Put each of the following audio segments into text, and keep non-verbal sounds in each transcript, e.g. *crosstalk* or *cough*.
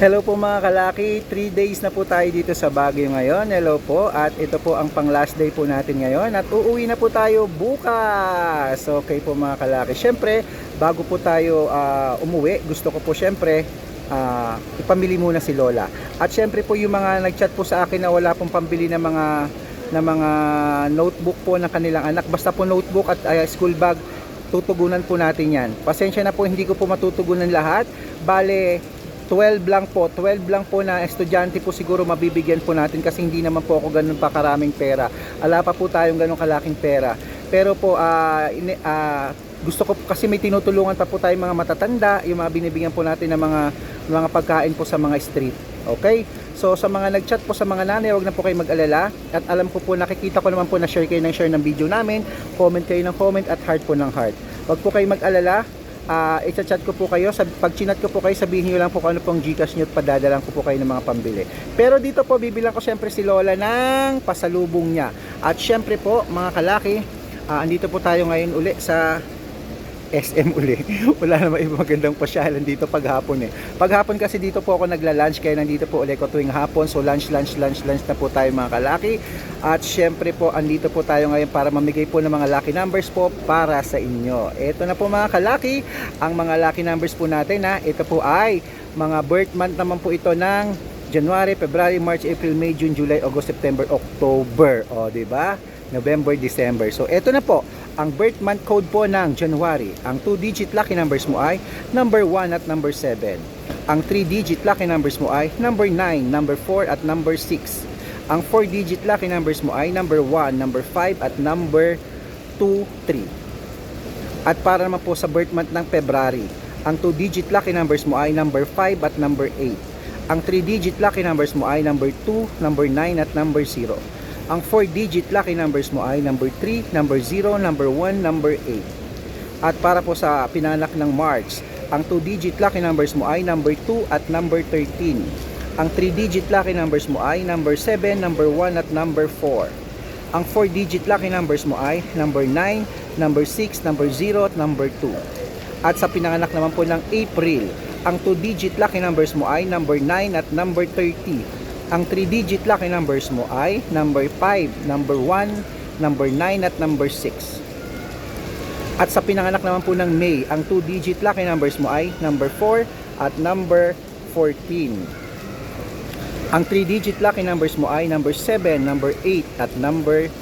Hello po mga kalaki, 3 days na po tayo dito sa Baguio ngayon. Hello po at ito po ang pang last day po natin ngayon at uuwi na po tayo bukas. Okay po mga kalaki. Syempre, bago po tayo ah, umuwi, gusto ko po syempre ah, ipamili muna si Lola. At syempre po yung mga nagchat po sa akin na wala pong pambili ng mga na mga notebook po ng kanilang anak. Basta po notebook at ah, school bag, tutugunan po natin yan. Pasensya na po, hindi ko po matutugunan lahat. Bale, 12 lang po, 12 lang po na estudyante po siguro mabibigyan po natin kasi hindi naman po ako ganun pa karaming pera. Ala pa po tayong ganun kalaking pera. Pero po, ah, ini- ah, gusto ko kasi may tinutulungan pa po tayong mga matatanda, yung mga binibigyan po natin ng mga mga pagkain po sa mga street. Okay? So sa mga nag-chat po sa mga nanay, wag na po kayo mag-alala. At alam ko po, nakikita ko naman po na share kayo ng share ng video namin, comment kayo ng comment at heart po ng heart. Wag po kayo mag-alala, ah i-chat ko po kayo, sab- pag chinat ko po kayo, sabihin niyo lang po kung ano pong Gcash niyo at padadalan ko po kayo ng mga pambili. Pero dito po, bibilang ko syempre si Lola ng pasalubong niya. At syempre po, mga kalaki, ah, andito po tayo ngayon uli sa SM uli. *laughs* Wala naman ibang magandang pasyalan dito paghapon eh. Paghapon kasi dito po ako nagla-lunch kaya nandito po ulit ko tuwing hapon. So lunch, lunch, lunch, lunch na po tayo mga kalaki. At syempre po andito po tayo ngayon para mamigay po ng mga lucky numbers po para sa inyo. Ito na po mga kalaki, ang mga lucky numbers po natin na ito po ay mga birth month naman po ito ng January, February, March, April, May, June, July, August, September, October. O, di ba? November, December. So, ito na po, ang birth month code po ng January. Ang 2-digit lucky numbers mo ay number 1 at number 7. Ang 3-digit lucky numbers mo ay number 9, number 4 at number 6. Ang 4-digit lucky numbers mo ay number 1, number 5 at number 2, 3. At para naman po sa birth month ng February, ang 2-digit lucky numbers mo ay number 5 at number 8. Ang 3-digit lucky numbers mo ay number 2, number 9 at number 0. Ang 4-digit lucky numbers mo ay number 3, number 0, number 1, number 8. At para po sa pinanganak ng March, ang 2-digit lucky numbers mo ay number 2 at number 13. Ang 3-digit lucky numbers mo ay number 7, number 1 at number 4. Ang 4-digit lucky numbers mo ay number 9, number 6, number 0 at number 2. At sa pinanganak naman po ng April, ang 2-digit lucky numbers mo ay number 9 at number 30. Ang 3-digit lucky numbers mo ay number 5, number 1, number 9 at number 6. At sa pinanganak naman po ng May, ang 2-digit lucky numbers mo ay number 4 at number 14. Ang 3-digit lucky numbers mo ay number 7, number 8 at number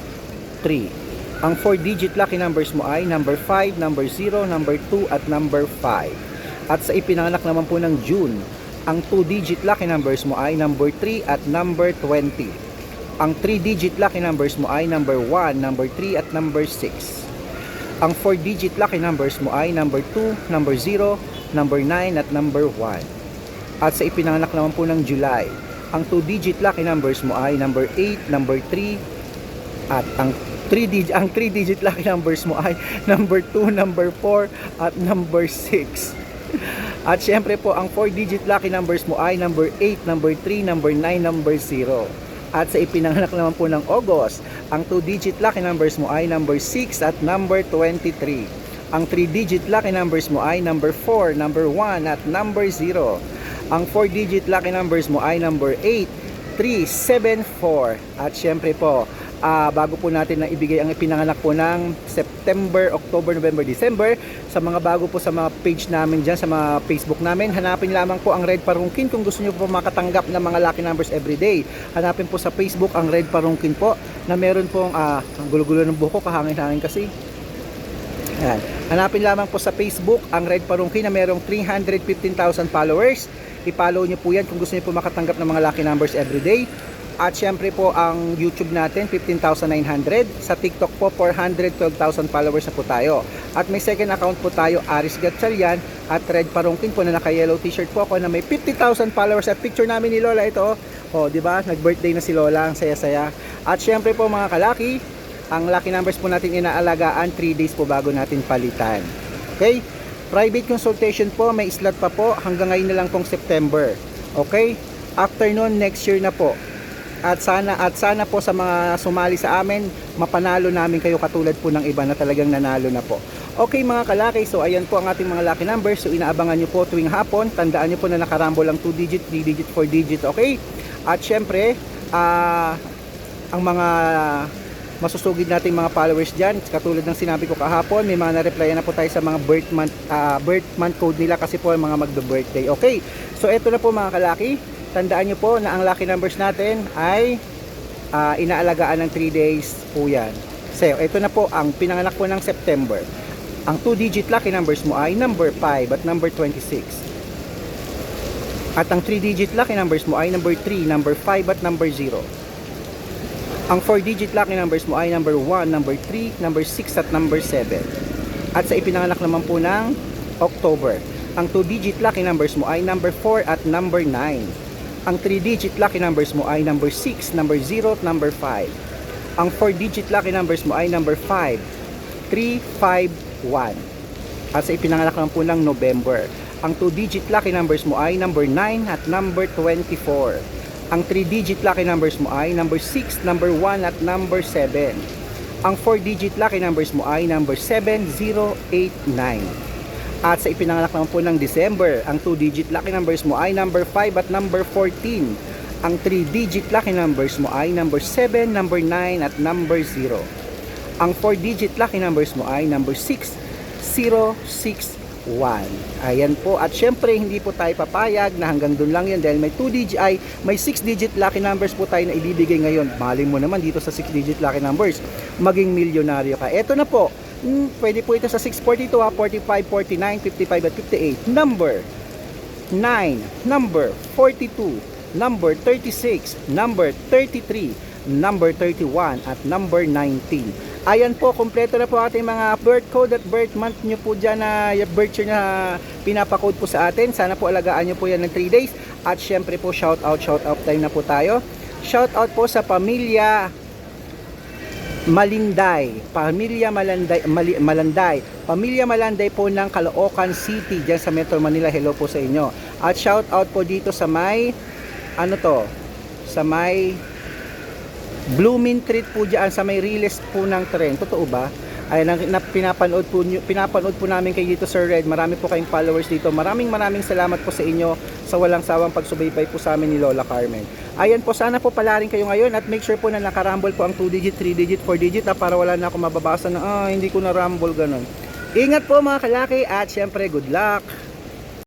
3. Ang 4-digit lucky numbers mo ay number 5, number 0, number 2 at number 5. At sa ipinanganak naman po ng June, ang 2-digit lucky numbers mo ay number 3 at number 20. Ang 3-digit lucky numbers mo ay number 1, number 3 at number 6. Ang 4-digit lucky numbers mo ay number 2, number 0, number 9 at number 1. At sa ipinanganak naman po ng July, ang 2-digit lucky numbers mo ay number 8, number 3 at ang 3 digit ang 3 digit lucky numbers mo ay *laughs* number 2, number 4 at number 6. *laughs* At syempre po, ang 4-digit lucky numbers mo ay number 8, number 3, number 9, number 0. At sa ipinanganak naman po ng August, ang 2-digit lucky numbers mo ay number 6 at number 23. Ang 3-digit lucky numbers mo ay number 4, number 1 at number 0. Ang 4-digit lucky numbers mo ay number 8, 3, 7, 4. At syempre po, ah, bago po natin na ibigay ang ipinanganak po ng September, October, November, December sa mga bago po sa mga page namin dyan, sa mga Facebook namin hanapin lamang po ang Red Parungkin kung gusto nyo po makatanggap ng mga lucky numbers everyday hanapin po sa Facebook ang Red Parungkin po na meron pong ah, ang gulo-gulo ng buko kahangin-hangin kasi Ayan. Hanapin lamang po sa Facebook ang Red Parungki na merong 315,000 followers. I-follow nyo po yan kung gusto nyo po makatanggap ng mga lucky numbers everyday. At syempre po ang YouTube natin 15,900. Sa TikTok po 412,000 followers na po tayo. At may second account po tayo Aris Gatchalian at Red Parungkin po na naka-yellow t-shirt po ako na may 50,000 followers at picture namin ni Lola ito. Oh, di ba? Nag-birthday na si Lola, ang saya-saya. At syempre po mga kalaki, ang lucky numbers po natin inaalagaan 3 days po bago natin palitan. Okay? Private consultation po, may slot pa po hanggang ngayon na lang pong September. Okay? After nun, next year na po. At sana at sana po sa mga sumali sa amin mapanalo namin kayo katulad po ng iba na talagang nanalo na po. Okay mga kalaki, so ayan po ang ating mga lucky numbers. So inaabangan nyo po tuwing hapon. Tandaan nyo po na nakarambol ang 2 digit, 3 digit, 4 digit, okay? At syempre, ah ang mga masusugid nating mga followers dyan, katulad ng sinabi ko kahapon, may mga na-replyan na po tayo sa mga birth month, ah, birth month code nila kasi po mga magbe-birthday. Okay, so eto na po mga kalaki, tandaan nyo po na ang lucky numbers natin ay ah, inaalagaan ng 3 days po yan. So, ito na po ang pinanganak po ng September. Ang 2-digit lucky numbers mo ay number 5 at number 26. At ang 3-digit lucky numbers mo ay number 3, number 5 at number 0. Ang 4-digit lucky numbers mo ay number 1, number 3, number 6 at number 7. At sa ipinanganak naman po ng October, ang 2-digit lucky numbers mo ay number 4 at number 9. Ang 3-digit lucky numbers mo ay number 6, number 0 at number 5. Ang 4-digit lucky numbers mo ay number 5, 3, 5, 1. At sa ipinanganak naman po ng November, ang 2-digit lucky numbers mo ay number 9 at number 24. Ang 3-digit lucky numbers mo ay number 6, number 1 at number 7. Ang 4-digit lucky numbers mo ay number 7, 0, 8, 9. At sa ipinanganak naman po ng December, ang 2-digit lucky numbers mo ay number 5 at number 14. Ang 3-digit lucky numbers mo ay number 7, number 9 at number 0. Ang 4-digit lucky numbers mo ay number 6, 0, 6, 1. Ayan po. At syempre, hindi po tayo papayag na hanggang doon lang yun dahil may 2 digit ay may 6 digit lucky numbers po tayo na ibibigay ngayon. Mali mo naman dito sa 6 digit lucky numbers. Maging milyonaryo ka. Ito na po. Hmm, pwede po ito sa 642, ha, 45, 49, 55 at 58. Number 9, number 42, number 36, number 33, number 31 at number 19. Ayan po, kompleto na po ating mga birth code at birth month nyo po dyan na yung birth year na pinapakode po sa atin. Sana po alagaan nyo po yan ng 3 days. At syempre po, shout out, shout out time na po tayo. Shout out po sa pamilya Malinday, Pamilya Malanday, Mali, Malanday, Pamilya Malanday po ng Caloocan City diyan sa Metro Manila. Hello po sa inyo. At shout out po dito sa may ano to? Sa may Blooming Treat po diyan sa may release po ng tren. Totoo ba? Ay na, na pinapanood po nyo- pinapanood po namin kay dito Sir Red. Marami po kayong followers dito. Maraming maraming salamat po sa inyo sa walang sawang pagsubaybay po sa amin ni Lola Carmen. Ayan po, sana po palarin kayo ngayon at make sure po na nakarumble po ang 2 digit, 3 digit, 4 digit ha, para wala na ako mababasa na ah, hindi ko na rumble ganun. Ingat po mga kalaki at syempre good luck!